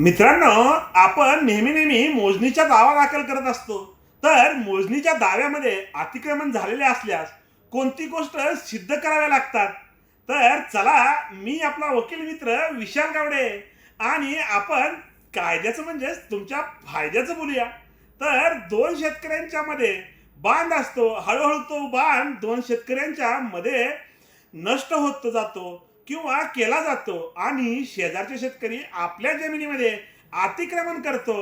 मित्रांनो आपण नेहमी नेहमी मोजणीच्या दावा दाखल करत असतो. तर मोजणीच्या दाव्यामध्ये अतिक्रमण झालेले असल्यास कोणती गोष्ट सिद्ध कराव्या लागतात? तर चला मी आपला वकील मित्र विशाल गावडे आणि आपण कायद्याचं म्हणजेच तुमच्या फायद्याचं बोलूया. तर दोन शेतकऱ्यांच्या मध्ये बांध असतो. हळूहळू तो बांध दोन शेतकऱ्यांच्या मध्ये नष्ट होत जातो. किंवा केला जातो आणि शेजारचे शेतकरी आपल्या जमिनीमध्ये अतिक्रमण करतो.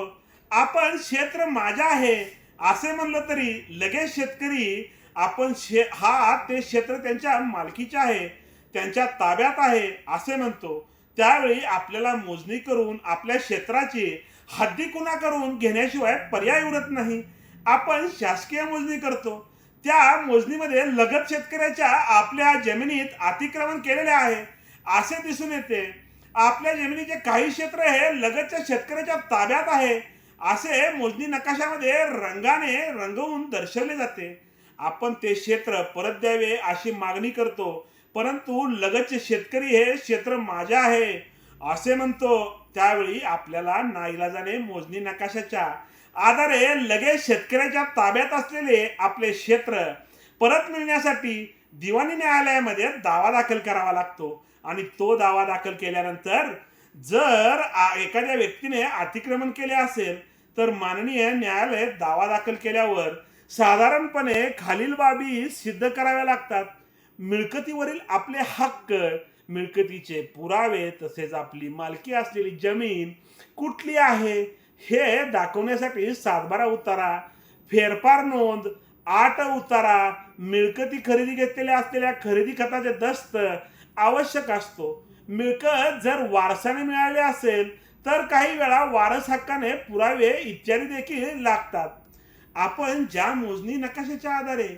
आपण क्षेत्र माझा आहे असे म्हणलं तरी लगेच शेतकरी आपण शे हा ते क्षेत्र त्यांच्या मालकीचे आहे त्यांच्या ताब्यात आहे असे म्हणतो. त्यावेळी आपल्याला मोजणी करून आपल्या क्षेत्राची हद्दी कुणा करून घेण्याशिवाय पर्याय उरत नाही. आपण शासकीय मोजणी करतो. त्या मोजणीमध्ये लगत शेतकऱ्याच्या आपल्या जमिनीत अतिक्रमण केलेले आहे. असे दिसून येते. आपल्या जमिनीचे काही क्षेत्र हे लगतच्या शेतकऱ्याच्या ताब्यात आहे. असे मोजणी नकाशामध्ये रंगाने रंगवून दर्शवले जाते. आपण ते क्षेत्र परत द्यावे अशी मागणी करतो. परंतु लगतचे शेतकरी हे क्षेत्र माझे आहे असे म्हणतो. त्यावेळी आपल्याला नाईलाजाने मोजणी नकाशाच्या आधारे लगेच शेतकऱ्याच्या ताब्यात असलेले आपले क्षेत्र परत मिळण्यासाठी दिवाणी न्यायालयामध्ये दावा दाखल करावा लागतो. आणि तो दावा दाखल केल्यानंतर जर एखाद्या व्यक्तीने अतिक्रमण केले असेल तर माननीय न्यायालय दावा दाखल केल्यावर साधारणपणे खालील बाबी सिद्ध कराव्या लागतात. मिळकतीवरील आपले हक्क मिळकतीचे पुरावे तसेच आपली मालकी असलेली जमीन कुठली आहे हे दाखवण्यासाठी सातबारा उतारा फेरफार नोंद आठ उतारा मिळकती खरेदी घेतलेल्या असलेल्या खरेदी खताचे दस्त आवश्यक असतो. मिळकत जर वारसाने मिळाली असेल तर काही वेळा वारस हक्काने पुरावे इत्यादी देखील लागतात. आपण ज्या मोजणी नकाशाच्या आधारे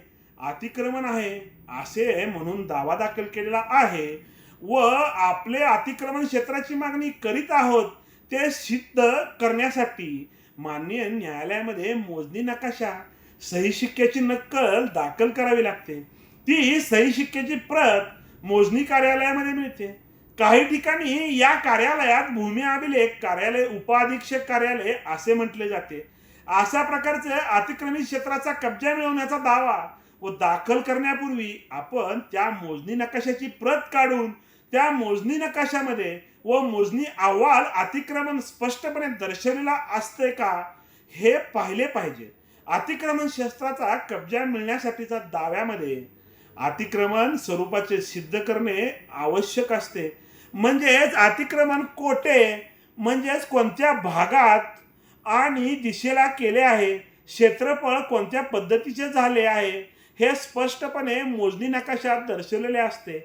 अतिक्रमण आहे असे म्हणून दावा दाखल केलेला आहे व आपले अतिक्रमण क्षेत्राची मागणी करीत आहोत ते सिद्ध करण्यासाठी माननीय न्यायालयामध्ये मोजणी नकाशा सही शिक्क्याची नक्कल दाखल करावी लागते. ती सही शिक्क्याची प्रत मोजणी कार्यालयामध्ये मिळते. काही ठिकाणी या कार्यालयात भूमी अभिलेख कार्यालय उपअधीक्षक कार्यालय असे म्हटले जाते. अशा प्रकारचे अतिक्रमित क्षेत्राचा कब्जा मिळवण्याचा दावा व दाखल करण्यापूर्वी आपण त्या मोजणी नकाशाची प्रत काढून त्या मोजणी नकाशामध्ये व मोजणी अहवाल अतिक्रमण स्पष्टपणे दर्शवलेला असते का हे पाहिले पाहिजे. अतिक्रमण शस्त्राचा कब्जा मिळण्यासाठीचा दाव्यामध्ये अतिक्रमण स्वरूपाचे सिद्ध करणे आवश्यक असते. म्हणजेच अतिक्रमण कोठे? म्हणजेच कोणत्या भागात आणि दिशेला केले आहे? क्षेत्रफळ कोणत्या पद्धतीचे झाले आहे? हे स्पष्टपणे मोजणी नकाशात दर्शवलेले असते.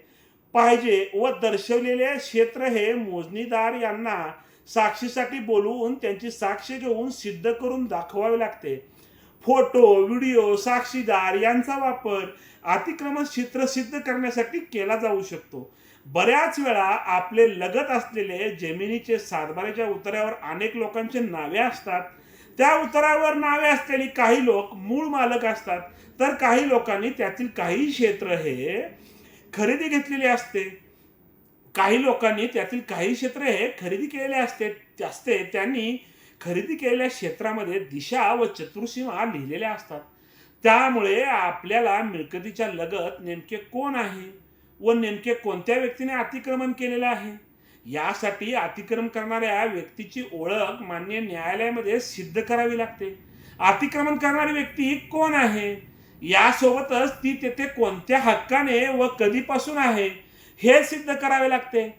पाहिजे व दर्शवलेले क्षेत्र हे मोजणीदार यांना साक्षीसाठी बोलवून त्यांची साक्ष घेऊन सिद्ध करून दाखवावे लागते. फोटो व्हिडिओ साक्षीदार यांचा वापर अतिक्रमण क्षेत्र सिद्ध करण्यासाठी केला जाऊ शकतो. बऱ्याच वेळा आपले लगत असलेले जमिनीचे सातबाऱ्याच्या उतार्यावर अनेक लोकांचे नावे असतात. त्या उतारावर नावे असलेली काही लोक मूळ मालक असतात. तर काही लोकांनी त्यातील काही क्षेत्र हे खरेदी घेतलेले असते. काही लोकांनी त्यातील काही क्षेत्र हे खरेदी केलेले असते असते. त्यांनी खरेदी केलेल्या क्षेत्रामध्ये दिशा व चतुर्सीमा लिहिलेल्या असतात. त्यामुळे आपल्याला मिळकतीच्या लगत नेमके कोण आहे व नेमके कोणत्या व्यक्तीने अतिक्रमण केलेलं आहे? यासाठी अतिक्रमण करणाऱ्या व्यक्तीची ओळख मान्य न्यायालयामध्ये सिद्ध करावी लागते. अतिक्रमण करणारी व्यक्ती कोण आहे? यासोबतच ती तेथे कोणत्या हक्काने व कधीपासून आहे हे सिद्ध करावे लागते.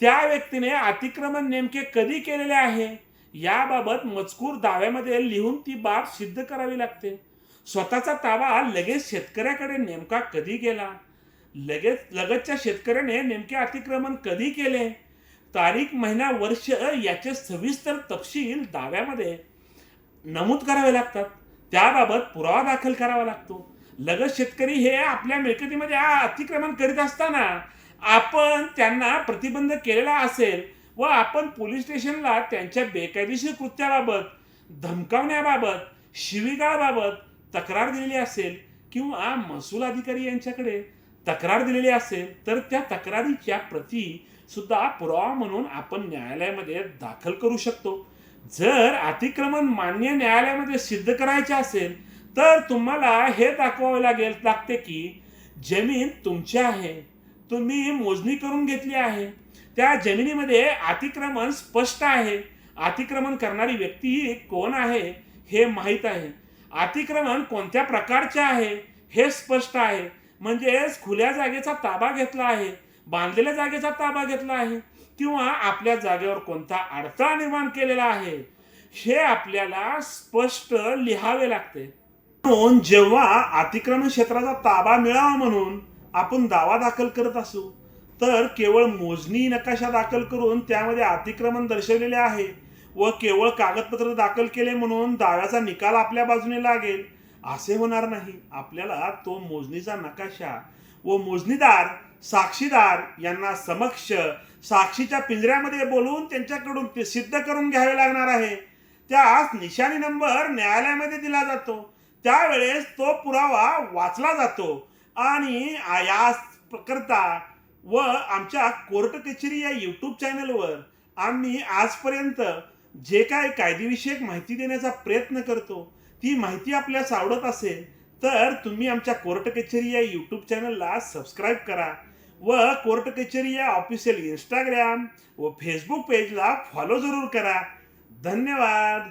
त्या व्यक्तीने अतिक्रमण नेमके कधी केलेले आहे? याबाबत मजकूर दाव्यामध्ये लिहून ती बाब सिद्ध करावी लागते. स्वतःचा ताबा लगेच शेतकऱ्याकडे नेमका कधी गेला? लगेच लगतच्या शेतकऱ्याने नेमके अतिक्रमण कधी केले? तारीख महिना वर्ष याचे सविस्तर तपशील दाव्यामध्ये नमूद करावे लागतात. त्याबाबत पुरावा दाखल करावा लागतो. लगत शेतकरी हे आपल्या मिळकतीमध्ये अतिक्रमण करीत असताना आपण त्यांना प्रतिबंध केलेला असेल व आपण पोलीस स्टेशनला त्यांच्या बेकायदेशीर कृत्याबाबत धमकावण्याबाबत शिविगाळाबाबत तक्रार दिलेली असेल किंवा महसूल अधिकारी यांच्याकडे तक्रार दिलेली असेल तर त्या तक्रारीच्या प्रती सुद्धा पुरावा म्हणून आपण न्यायालयामध्ये दाखल करू शकतो. जर अतिक्रमण मान्य न्यायालयामध्ये सिद्ध करायचे असेल तर तुम्हाला हे दाखवावे लागेल लागते की जमीन तुमची आहे. तुम्ही मोजणी करून घेतली आहे. त्या जमिनीमध्ये अतिक्रमण स्पष्ट आहे. अतिक्रमण करणारी व्यक्ती ही कोण आहे हे माहीत आहे. अतिक्रमण कोणत्या प्रकारचे आहे हे स्पष्ट आहे. म्हणजेच खुल्या जागेचा ताबा घेतला आहे बांधलेल्या जागेचा ताबा घेतला आहे किंवा आपल्या जागेवर कोणता अडथळा निर्माण केलेला आहे हे आपल्याला स्पष्ट लिहावे लागते. म्हणून जेव्हा अतिक्रमण क्षेत्राचा ताबा मिळावा म्हणून आपण दावा दाखल करत असू तर केवळ मोजणी नकाशा दाखल करून त्यामध्ये अतिक्रमण दर्शवलेले आहे व केवळ कागदपत्र दाखल केले म्हणून दाव्याचा निकाल आपल्या बाजूने लागेल असे होणार नाही. आपल्याला तो मोजणीचा नकाशा व मोजणीदार साक्षीदार यांना समक्ष साक्षीच्या पिंजऱ्यामध्ये बोलवून त्यांच्याकडून ते सिद्ध करून घ्यावे लागणार आहे. त्यास निशाणी नंबर न्यायालयामध्ये दिला जातो. त्यावेळेस तो पुरावा वाचला जातो आणि याकरता या करता व आमच्या कोर्ट कचेरी या यूट्यूब चॅनलवर आम्ही आजपर्यंत जे काय कायदेविषयक माहिती देण्याचा प्रयत्न करतो ती माहिती आपल्यास आवडत असेल तर तुम्ही आमच्या कोर्ट कचेरी या यूट्यूब चॅनलला सबस्क्राईब करा व कोर्ट कचेरी या ऑफिशियल इंस्टाग्राम व फेसबुक पेजला फॉलो जरूर करा. धन्यवाद.